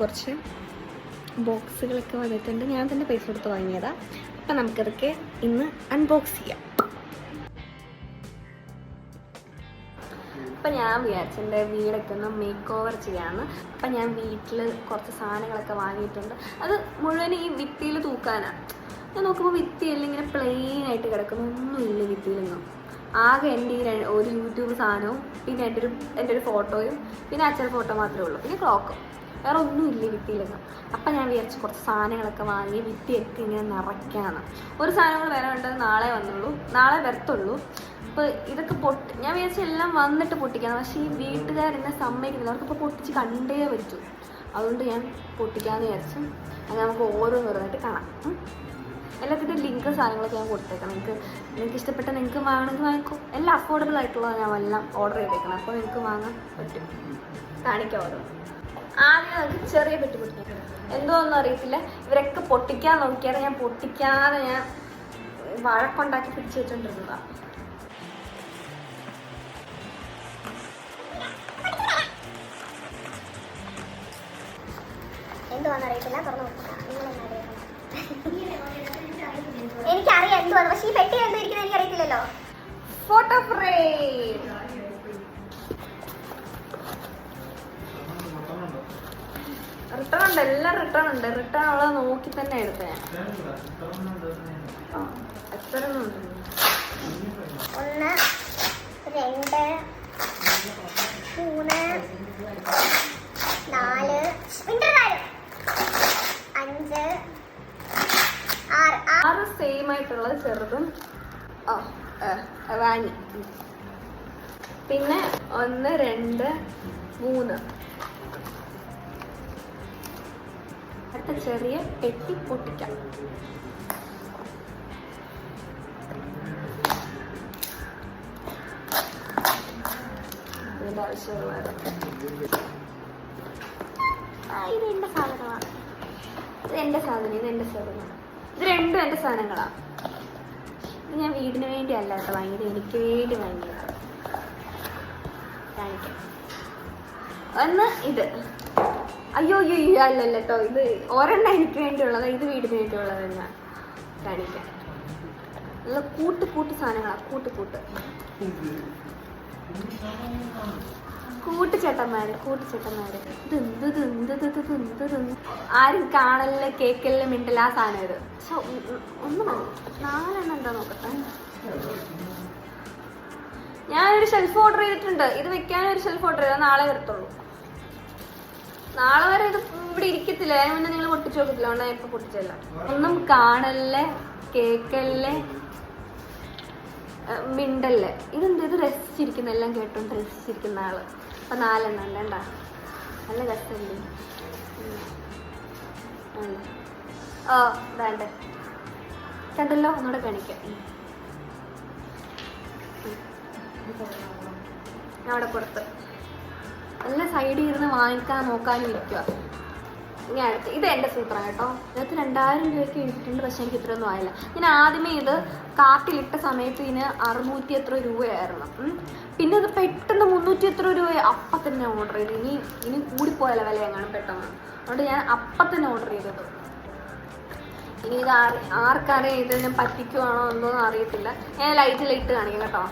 കുറച്ച് ബോക്സുകളൊക്കെ വന്നിട്ടുണ്ട്. ഞാൻ തന്നെ പൈസ കൊടുത്ത് വാങ്ങിയതാ. അപ്പം നമുക്കതൊക്കെ ഇന്ന് അൺബോക്സ് ചെയ്യാം. അപ്പം ഞാൻ വിചാരിച്ചു എന്റെ വീടൊക്കെ ഒന്ന് മേക്ക് ഓവർ ചെയ്യാമെന്ന് അപ്പം ഞാൻ വീട്ടിൽ കുറച്ച് സാധനങ്ങളൊക്കെ വാങ്ങിയിട്ടുണ്ട്. അത് മുഴുവൻ ഈ വിത്തിയിൽ തൂക്കാനാണ് ഞാൻ നോക്കുമ്പോൾ വിത്തിയെല്ലാം ഇങ്ങനെ പ്ലെയിൻ ആയിട്ട് കിടക്കുന്നു. ഒന്നുമില്ല വിത്തിയിലൊന്നും ആകെ എന്റെ ഈ ഒരു യൂട്യൂബ് സാധനവും പിന്നെ എന്റെ ഒരു എന്റെ ഒരു ഫോട്ടോയും പിന്നെ അച്ഛൻ ഫോട്ടോ മാത്രമേ ഉള്ളൂ. പിന്നെ ക്ലോക്കും വേറെ ഒന്നും ഇല്ല കിട്ടിയില്ല അപ്പം ഞാൻ വിചാരിച്ചു കുറച്ച് സാധനങ്ങളൊക്കെ വാങ്ങി ഭിത്തിയൊക്കെ ഇങ്ങനെ നിറയ്ക്കാന്ന്. ഒരു സാധനങ്ങൾ വരാനുണ്ട് നാളെ വന്നുള്ളൂ. നാളെ വരത്തുള്ളൂ. അപ്പോൾ ഇതൊക്കെ പൊട്ട് ഞാൻ വിചാരിച്ചു എല്ലാം വന്നിട്ട് പൊട്ടിക്കാന്ന് പക്ഷേ ഈ വീട്ടുകാരെന്നെ സമ്മതിക്കുന്നില്ല. അവർക്കിപ്പോൾ പൊട്ടിച്ച് കണ്ടേ പറ്റൂ. അതുകൊണ്ട് ഞാൻ പൊട്ടിക്കാമെന്ന് വിചാരിച്ചു. അത് നമുക്ക് ഓരോന്ന് ഓരോന്നായിട്ട് കാണാം. എല്ലാത്തിന്റെ ലിങ്ക് സാധനങ്ങളൊക്കെ ഞാൻ കൊടുത്തേക്കാം. നിങ്ങൾക്ക് നിങ്ങൾക്ക് ഇഷ്ടപ്പെട്ട നിങ്ങൾക്ക് വാങ്ങണമെങ്കിൽ വാങ്ങിക്കോ. എല്ലാം അഫോർഡബിൾ ആയിട്ടുള്ളത് ഞാൻ എല്ലാം ഓർഡർ ചെയ്തേക്കണം. അപ്പോൾ നിങ്ങൾക്ക് വാങ്ങാൻ പറ്റും. കാണിക്കാം ഓരോ ആദ്യം നമുക്ക് ചെറിയ പെട്ടി പൊട്ടിക്കണം. എന്തോ ഒന്നും അറിയത്തില്ല. ഇവരൊക്കെ പൊട്ടിക്കാൻ നോക്കിയാണ്. ഞാൻ പൊട്ടിക്കാതെ ഞാൻ വഴക്കുണ്ടാക്കി പിടിച്ചു വെച്ചോണ്ടിരുന്നതാണ് എന്തുവാന്ന് അറിയത്തില്ല. തുറന്നു എനിക്കറിയാം എന്തുവാന്ന്. പക്ഷെ ഈ പെട്ടി എന്തായിരിക്കും എനിക്കറിയത്തില്ലല്ലോ. ഫോട്ടോ ഫ്രെയിം റിട്ടേൺ ഉണ്ട് എല്ലാം റിട്ടേൺ ഉണ്ട്. റിട്ടേൺ ഉള്ളത് നോക്കി തന്നെ എടുത്തേ. എത്ര ഉണ്ട് ഒന്ന് രണ്ട് മൂന്ന് നാല് അഞ്ച് ആറ് ആറ് സെയിം ആയിട്ടുള്ളത് ചെറുതും ആ ആ, പിന്നെ ഒന്ന് രണ്ട് മൂന്ന്. അടുത്ത ചെറിയ പെട്ടി പൊട്ടിക്കാം. ഇത് എന്റെ സാധനമാണ് സാധനം ഇത് രണ്ടും എന്റെ സാധനങ്ങളാണ് ഇത് ഞാൻ വീടിന് വേണ്ടി അല്ല കേട്ടോ വാങ്ങിയത് എനിക്ക് വേണ്ടി വാങ്ങിയത്. കാണിക്കാം. ഒന്ന് ഇത്. അയ്യോ അയ്യോ അയ്യോ അല്ലല്ല കേട്ടോ ഇത് ഒരെണ്ണം എനിക്ക് വേണ്ടിയുള്ളത്. ഇത് വീടിന് വേണ്ടിയുള്ളത് തന്നെ കാണിക്കാം നല്ല കൂട്ട് കൂട്ട് സാധനങ്ങളാണ് കൂട്ട് കൂട്ട്. കൂട്ടുചേട്ടന്മാര് കൂട്ടുചേട്ടന്മാര് ആരും കാണലില്ല കേക്കലിൽ മിണ്ടല്ല ആ സാധനം ഇത്. പക്ഷെ ഒന്ന് നാലെണ്ണം എന്താ നോക്കട്ടെ? ഞാനൊരു ഷെൽഫ് ഓർഡർ ചെയ്തിട്ടുണ്ട്. ഇത് വെക്കാനൊരു ഷെൽഫ് ഓർഡർ ചെയ്താൽ നാളെ വരത്തുള്ളൂ. നാളെ വരെ ഇത് ഇവിടെ ഇരിക്കത്തില്ല. അതിന് മുന്നേ നിങ്ങൾ പൊട്ടിച്ചു നോക്കത്തില്ല. അതുകൊണ്ട് ഇപ്പൊ പൊട്ടിച്ചല്ല ഒന്നും കാണല്ലേ? കേക്കല്ലേ? മിണ്ടല്ലേ? ഇതെന്ത്? ഇത് രസിച്ചിരിക്കുന്ന എല്ലാം കേട്ടോണ്ട് രസിച്ചിരിക്കുന്ന ആൾ. അപ്പൊ നാലെണ്ണം വേണ്ട നല്ല രസമല്ലേ. ഓ വേണ്ടേ? കണ്ടല്ലോ ഒന്നുകൂടെ കാണിക്കാം. അവിടെ പുറത്ത്. നല്ല സൈഡിൽ ഇരുന്ന് വാങ്ങിക്കാൻ നോക്കാനും ഇരിക്കുക ഇനി അടുത്ത് ഇത് എന്റെ സൂത്രം കേട്ടോ. ഇതിനകത്ത് രണ്ടായിരം രൂപയ്ക്ക് ഇട്ടിട്ടുണ്ട് പക്ഷെ എനിക്ക് ഇത്രയൊന്നും ആയില്ല. ഞാൻ ആദ്യമേ ഇത് കാർട്ടിലിട്ട സമയത്ത് ഇതിന് അറുന്നൂറ്റി എത്ര രൂപയായിരുന്നു. പിന്നെ ഇത് പെട്ടെന്ന് മുന്നൂറ്റി എത്ര രൂപ അപ്പം തന്നെ ഓർഡർ ചെയ്തു. ഇനി ഇനി കൂടിപ്പോയാല വില എങ്ങാനും പെട്ടെന്ന്. അതുകൊണ്ട് ഞാൻ അപ്പം തന്നെ ഓർഡർ ചെയ്തത്. ഇനി ഇത് ആർ ആർക്കറിയാം ഇതിനെ പറ്റിക്കുവാണോ എന്തോ അറിയത്തില്ല. ഞാൻ ലൈറ്റിലിട്ട് കാണിക്കാം കേട്ടോ.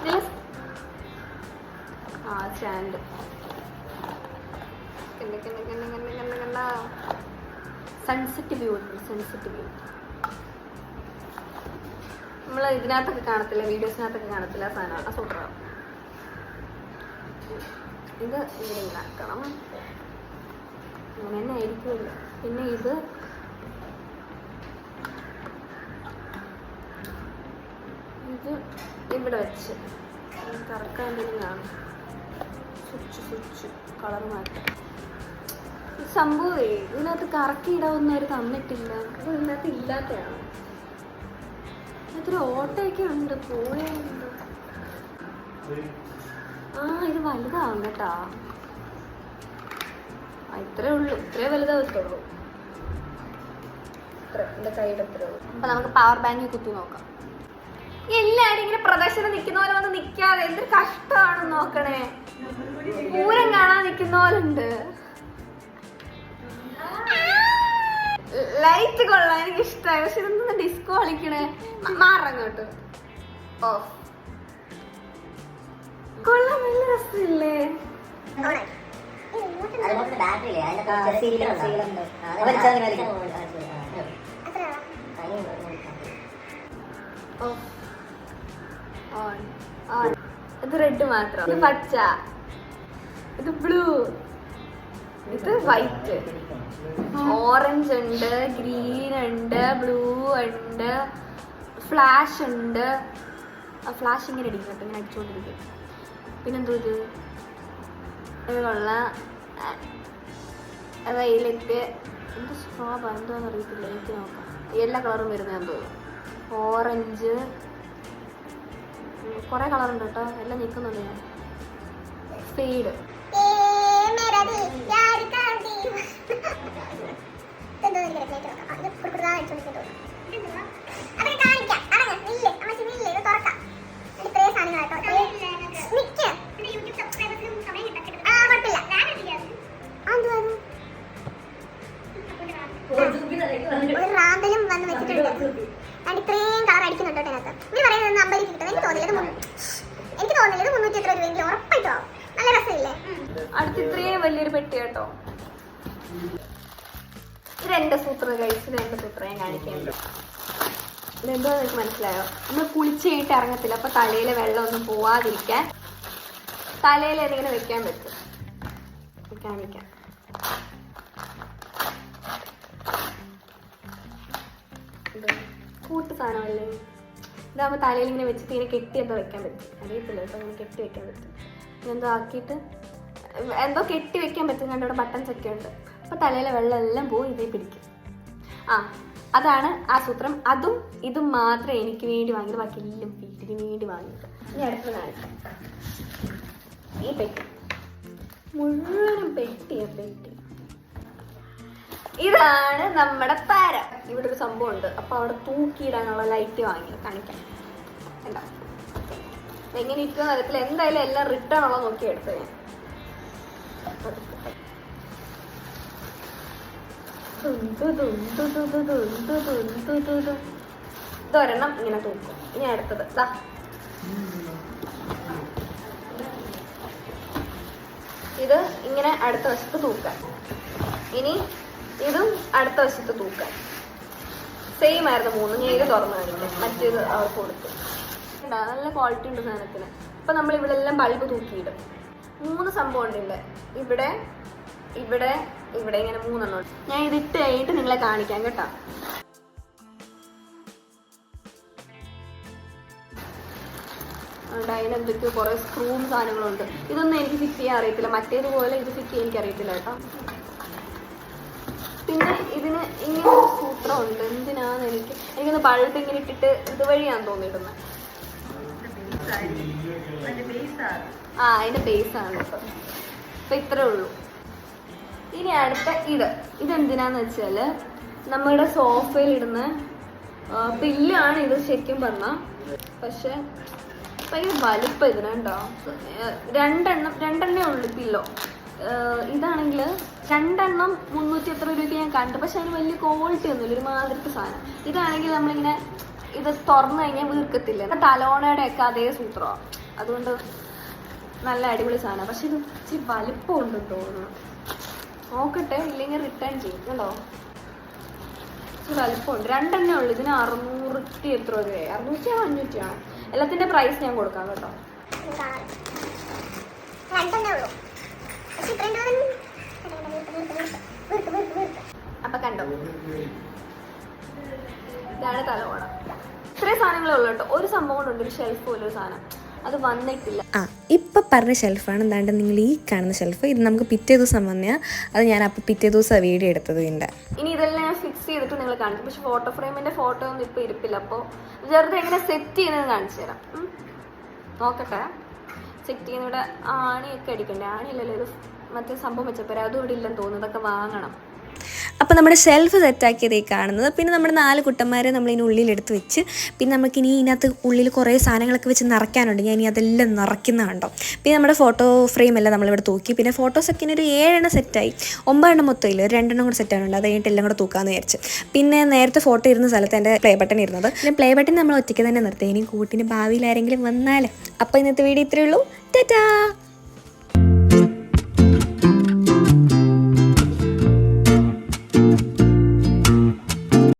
ഇതിൽ ആ സ്റ്റാൻഡ് കണ്ട കണ്ട കണ്ട കണ്ട കണ്ട സൺസെറ്റ് വ്യൂ സൺസെറ്റ് വ്യൂ നമ്മൾ ഇതിനകത്തൊക്കെ കാണത്തില്ല വീഡിയോസിനകത്തൊക്കെ കാണത്തില്ല സാധനമാണ് സൂപ്പറാണ് ഇത് ഇവിടെ ഉണ്ടാക്കണം അങ്ങനെ തന്നെ ആയിരിക്കുമല്ലോ. പിന്നെ ഇത് ഇത് ഇവിടെ വെച്ച് കറക്കാൻ എന്തെങ്കിലും കാണും. സ്വിച്ച് സ്വിച്ച് കളർ മാറ്റാം. ഈ സംഭവമേ ഇതിനകത്ത് കറക്കിയിടാവുന്ന അവർ തന്നിട്ടില്ല ഇതിനകത്ത് ഇല്ലാത്തതാണ് ഇതിനകത്തൊരു ഓട്ടോയൊക്കെ ഉണ്ട് പോയുണ്ട് ആ ഇത് വലുതാവും കേട്ടാ. ഇത്രേ ഉള്ളൂ ഇത്രേ വലുതാവത്തുള്ളൂ. എന്റെ കൈയുടെ ഇത്രേ ഉള്ളൂ? അപ്പൊ നമുക്ക് പവർ ബാങ്ക് കുത്തി നോക്കാം. എല്ലാരും ഇങ്ങനെ പ്രദർശനം നിൽക്കുന്ന പോലെ വന്ന് നിൽക്കാതെ എന്തൊരു കഷ്ടമാണ് നോക്കണേ. പൂരം കാണാൻ നിൽക്കുന്ന പോലെ ഉണ്ട് ലൈറ്റ് കൊള്ളാൻ എനിക്ക് ഇഷ്ടമായി പക്ഷെ ഇതൊന്നും ഡിസ്കോ കളിക്കണേ? മാറങ്ങോട്ട് ഓ കൊള്ളാൻ നല്ല രസമില്ലേ? ഇത് റെഡ് മാത്രം. ഇത് പച്ച. ഇത് ബ്ലൂ ഇത് വൈറ്റ് ഓറഞ്ച് ഉണ്ട് ഗ്രീൻ ഉണ്ട് ബ്ലൂ ഉണ്ട് ഫ്ലാഷ് ഉണ്ട്. ആ ഫ്ലാഷ് ഇങ്ങനെ അടിക്കും കേട്ടോ ഇങ്ങനെ അടിച്ചുകൊണ്ടിരിക്കും. പിന്നെന്തോ ഇത്? ഇത് കൊള്ളാം വൈലറ്റ് എന്ത് സ്ട്രോബ എന്താണെന്ന് അറിയത്തില്ല എനിക്ക് നോക്കാം. എല്ലാ കളറും വരുന്നതെന്ന് തോന്നുന്നു. ഓറഞ്ച് കുറേ കളറുണ്ട് കേട്ടോ എല്ലാം നിൽക്കുന്നുണ്ട് ഞാൻ. സ്പീഡ് റാന്തലും വന്ന് വെച്ചിട്ടുണ്ട്. ഇത്രയും കളർ അടിക്കുന്നുണ്ട് കേട്ടോ ഇതിനകത്ത്. നീ പറയുന്നത് അമ്പത് കിട്ടും? എനിക്ക് തോന്നിയത് എനിക്ക് തോന്നിയത് മുന്നൂറ്റി എത്ര രൂപയെങ്കിലും ഉറപ്പായിട്ടോ? നല്ല രസമില്ലേ? അടുത്ത് ഇത്രയും വലിയൊരു പെട്ടി കേട്ടോ. ഇത് രണ്ട് സൂത്രം കഴിച്ച് രണ്ട് സൂത്രം ഞാൻ കാണിക്കുന്നുണ്ട് നിങ്ങൾക്ക് മനസ്സിലായോ? നമ്മൾ കുളിച്ച് കഴിഞ്ഞിട്ട് ഇറങ്ങത്തില്ല അപ്പൊ തലയിലെ വെള്ളം ഒന്നും പോവാതിരിക്കാൻ തലയിൽ എന്തെങ്കിലും വെക്കാൻ പറ്റും. കാണിക്കാം കൂട്ട് സാധനമല്ലേ ഇതാകുമ്പോൾ തലയിൽ ഇങ്ങനെ വെച്ചിട്ട് ഇങ്ങനെ കെട്ടി എന്തോ വെക്കാൻ പറ്റും. അറിയത്തില്ല? കേട്ടോ ഇങ്ങനെ കെട്ടി വെക്കാൻ പറ്റും. എന്തോ ആക്കിയിട്ട് എന്തോ കെട്ടി വെക്കാൻ പറ്റും. കണ്ടോ? ബട്ടൺസ് ഒക്കെ ഉണ്ട്. അപ്പോൾ തലയിലെ വെള്ളം എല്ലാം പോയി ഇതേ പിടിക്കും. ആ അതാണ് ആ സൂത്രം. അതും ഇതും മാത്രം എനിക്ക് വേണ്ടി വാങ്ങിയത്. ബാക്കി എല്ലാം വീട്ടിന് വേണ്ടി വാങ്ങിയത്. ഇനി അടുത്ത കാണിക്കാം ഈ പെട്ടി. മുഴുവനും പെട്ടിയ പെട്ടി. ഇതാണ് നമ്മുടെ പാര. ഇവിടെ സംഭവം ഉണ്ട് അപ്പൊ അവിടെ തൂക്കിയിടാനുള്ള ലൈറ്റ് വാങ്ങി കാണിക്കാം. എങ്ങനെ ഇരിക്കുന്ന തരത്തിൽ എന്തായാലും എല്ലാം റിട്ടേൺ ഉള്ള നോക്കി എടുത്തു ഞാൻ ഇതൊരെണ്ണം ഇങ്ങനെ തൂക്കും. ഇനി അടുത്തത്. ദാ. ഇത് ഇങ്ങനെ അടുത്ത വശത്ത് തൂക്കാം. ഇനി ഇതും അടുത്ത വശത്ത് തൂക്കാം. സെയിം ആയിരുന്നു. മൂന്ന് ഞാൻ തുറന്നു കാണിക്കാം മറ്റേത് അവർക്ക് കൊടുത്തു? നല്ല ക്വാളിറ്റി ഉണ്ട് സാധനത്തിന്. ഇപ്പൊ നമ്മൾ ഇവിടെ എല്ലാം ബൾബ് തൂക്കിയിടും. മൂന്ന് സംഭവം ഉണ്ട് ഇവിടെ. ഇവിടെ ഇവിടെ ഇവിടെ ഇങ്ങനെ മൂന്നെണ്ണം ഞാൻ ഇതിട്ട് കഴിഞ്ഞിട്ട് നിങ്ങളെ കാണിക്കാം കേട്ടോ. അതുകൊണ്ട് അതിനെന്തൊക്കെയോ കുറെ സ്ക്രൂവും സാധനങ്ങളുണ്ട് ഇതൊന്നും എനിക്ക് ഫിറ്റ് ചെയ്യാൻ അറിയത്തില്ല. മറ്റേതുപോലെ ഇത് ഫിറ്റ് ചെയ്യാൻ എനിക്ക് അറിയത്തില്ല കേട്ടോ. പിന്നെ ഇതിന് ഇങ്ങനെ ഒരു സൂത്രമുണ്ട്. എന്തിനാന്ന് എനിക്ക് എനിക്കൊന്ന് ബൾബ് ഇങ്ങനെ ഇട്ടിട്ട് ഇതുവഴിയാണ് തോന്നിയിടുന്നത് ആ അതിന്റെ ബേസ് ആണ് ഇപ്പൊ ഇത്രേ ഉള്ളൂ. ഇനി അടുത്ത ഇത്. ഇതെന്തിനാന്ന് വെച്ചാൽ നമ്മുടെ സോഫയിൽ ഇടുന്ന പില്ലാണ് ഇത് ശരിക്കും പറഞ്ഞ. പക്ഷെ ഭയങ്കര വലുപ്പം ഇതിനുണ്ടോ രണ്ടെണ്ണം രണ്ടെണ്ണേ ഉള്ളു പില്ലോ. ഇതാണെങ്കിൽ രണ്ടെണ്ണം മുന്നൂറ്റി എത്ര രൂപയ്ക്ക് ഞാൻ കണ്ടു പക്ഷെ അതിന് വലിയ ക്വാളിറ്റി ഒന്നുമില്ല ഒരു മാതിരത്തെ സാധനം. ഇതാണെങ്കിൽ നമ്മളിങ്ങനെ ഇത് തുറന്നു കഴിഞ്ഞാൽ വീർക്കത്തില്ല. തലോണയുടെ ഒക്കെ അതേ സൂത്രമാണ് അതുകൊണ്ട് നല്ല അടിപൊളി സാധനം. പക്ഷെ ഇത് ഇച്ചിരി വലിപ്പം ഉണ്ടെന്ന് തോന്നുന്നു. നോക്കട്ടെ ഇല്ലെങ്കിൽ റിട്ടേൺ ചെയ്യും. കേട്ടോ ഇച്ചിരി വലിപ്പമുണ്ട്. രണ്ടെണ്ണേ ഉള്ളു. ഇതിന് അറുന്നൂറ്റി എത്ര രൂപയായി? അറുന്നൂറ്റി അഞ്ഞൂറ്റിയാണോ എല്ലാത്തിന്റെ പ്രൈസ് ഞാൻ കൊടുക്കാം കേട്ടോ. രണ്ടെണ്ണേ ഉള്ളൂ. അപ്പൊ കണ്ടോ? ഇതാണ് തലവോണ ഇത്രയും സാധനങ്ങളേ ഉള്ളൂ കേട്ടോ. ഒരു സംഭവം ഉണ്ട്. ഒരു ഷെൽഫ് പോലെ ഒരു സാധനം. അത് വന്നിട്ടില്ല. ആ ഇപ്പം പറഞ്ഞ ഷെൽഫാണ് എന്താണ്ട് നിങ്ങൾ ഈ കാണുന്ന ഷെൽഫ് ഇത് നമുക്ക് പിറ്റേ ദിവസം വന്നാൽ അത് ഞാൻ അപ്പോൾ പിറ്റേ ദിവസം വീഡിയോ എടുത്തത് ഇതിന്റെ ഇനി ഇതെല്ലാം ഞാൻ ഫിക്സ് ചെയ്തിട്ട് നിങ്ങൾ കാണിച്ചു പക്ഷെ ഫോട്ടോ ഫ്രെയിമിന്റെ ഫോട്ടോ ഒന്നും ഇപ്പൊ ഇരിപ്പില്ല. അപ്പോൾ വെറുതെ എങ്ങനെ സെറ്റ് ചെയ്യുന്നത് കാണിച്ചു തരാം. നോക്കട്ടെ. സെറ്റ് ചെയ്യുന്ന ഇവിടെ ആണിയൊക്കെ അടിക്കണ്ടേ ആണിയല്ലല്ലോ ഇത് മറ്റേ സംഭവം വെച്ചപ്പോൾ അതും ഇവിടെ ഇല്ലെന്ന് തോന്നുന്നു. ഇതൊക്കെ വാങ്ങണം. അപ്പോൾ നമ്മുടെ ഷെൽഫ് സെറ്റാക്കിയത് കാണുന്നത്. പിന്നെ നമ്മുടെ നാല് കുട്ടന്മാരെ നമ്മൾ ഉള്ളിലെടുത്ത് വെച്ച് പിന്നെ നമുക്കിനി ഇതിനകത്ത് ഉള്ളിൽ കുറേ സാധനങ്ങളൊക്കെ വെച്ച് നിറയ്ക്കാനുണ്ട്. ഞാൻ ഇനി അതെല്ലാം നിറയ്ക്കുന്ന കണ്ടോ? പിന്നെ നമ്മുടെ ഫോട്ടോ ഫ്രെയിം എല്ലാം നമ്മളിവിടെ തൂക്കി. പിന്നെ ഫോട്ടോസൊക്കെ ഇനി ഒരു ഏഴെണ്ണം സെറ്റായി ഒമ്പതെണ്ണം മൊത്തം ഇല്ല. ഒരു രണ്ടെണ്ണം കൂടെ സെറ്റാണുണ്ട് അത് കഴിഞ്ഞിട്ട് എല്ലാം കൂടെ തൂക്കാമെന്ന് വിചാരിച്ച്. പിന്നെ നേരത്തെ ഫോട്ടോ ഇരുന്ന സ്ഥലത്ത് എന്റെ പ്ലേ ബട്ടൺ ഇരുന്നത്. പിന്നെ പ്ലേ ബട്ടൺ നമ്മൾ ഒറ്റയ്ക്ക് തന്നെ നിർത്തി. ഇനി കൂട്ടിന് ഭാവിയിൽ ആരെങ്കിലും വന്നാൽ അപ്പോൾ ഇന്നത്തെ വീഡിയോ ഇത്രയേ ഉള്ളൂ. ടാറ്റാ